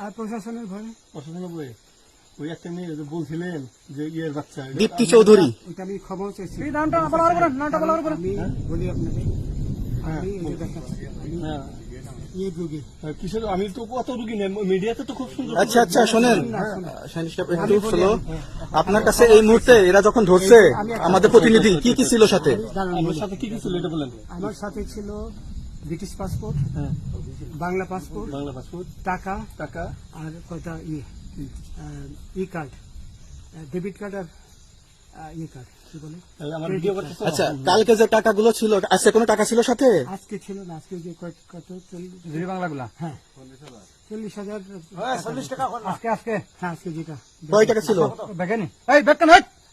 আর প্রশাসনের ওই একটা মেয়ে বলছিলেন যে ইয়ের বাচ্চা দীপ্তি চৌধুরী। ওইটা আমি ক্ষমাও চাইছি। নামটা বলার পরে নামটা বলার পরে আমি বলি আপনাকে আমি এই যে আমি হ্যাঁ। ইয়ে হ্যাঁ, আমি তো কত রুগী নেই মিডিয়াতে তো খুব সুন্দর আচ্ছা আচ্ছা শোনেন। আপনার কাছে এই মুহূর্তে এরা যখন ধরছে আমাদের প্রতিনিধি কি কি ছিল সাথে? বলি। সাথে কি কি ছিল এটা বলেন। আমার সাথে ছিল ব্রিটিশ পাসপোর্ট হ্যাঁ। বাংলা পাসপোর্ট বাংলা পাসপোর্ট টাকা টাকা। আর কয়টা ইয়ে ই কার্ড ডেবিট কার্ড আর ই কার্ড কি বলে? আমার আচ্ছা কালকে যে টাকাগুলো ছিল আজকে কোনো টাকা ছিল সাথে? আজকে ছিল না আজকে যে কত চল্লিশ? বাংলাগুলা? হ্যাঁ। চল্লিশ হাজার। চল্লিশ টাকা আজকে আজকে। হ্যাঁ আজকে যেটা। কয় টাকা ছিল? দেখেনি। এই বেকান হাট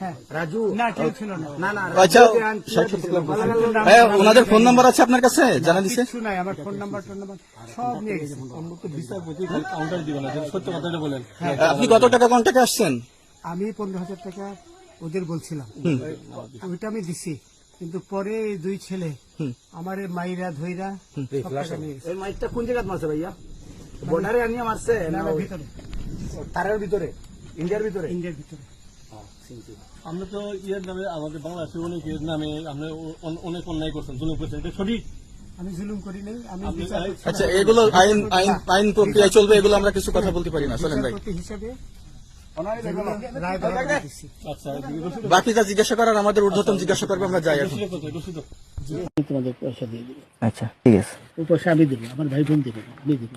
হ্যাঁ। আচ্ছা হ্যাঁ ওনাদের ফোন নাম্বার আছে আপনার কাছে? জানা আমার ফোন নাম্বার সব নিয়ে আপনি কত টাকা কন্ট্যাক্টে আসছেন? আমি পনেরো হাজার টাকা ওদের বলছিলাম। ওইটা আমি দিছি কিন্তু পরে দুই ছেলে আমার মাইরা ধইরা নিয়ে মাইকটা কোন জায়গায় মারছে ভাইয়া? বর্ডারে আনিয়ে মারছে তারের ভিতরে? ইন্ডিয়ার ভিতরে? ইন্ডিয়ার ভিতরে। আমরা তো ইয়ের নামে আমাদের বাংলাদেশের অনেকের নামে আমরা অনেক অন্যায় করছেন জুলুম করছেন এটা সঠিক? আমি জুলুম করি নাই আমি আচ্ছা এগুলো আইন আইন আইন প্রক্রিয়ায় চলবে এগুলো আমরা কিছু কথা বলতে পারি না চলেন ভাই। হিসাবে। আচ্ছা জিজ্ঞাসা করার আমাদের ঊর্ধ্বতন জিজ্ঞাসা করবে আমরা যাই এখন। তোমাদের পয়সা দিয়ে দেবো। আচ্ছা ঠিক আছে। পয়সা আমি দেবো আমার ভাই বোন দেবে আমি দেবো।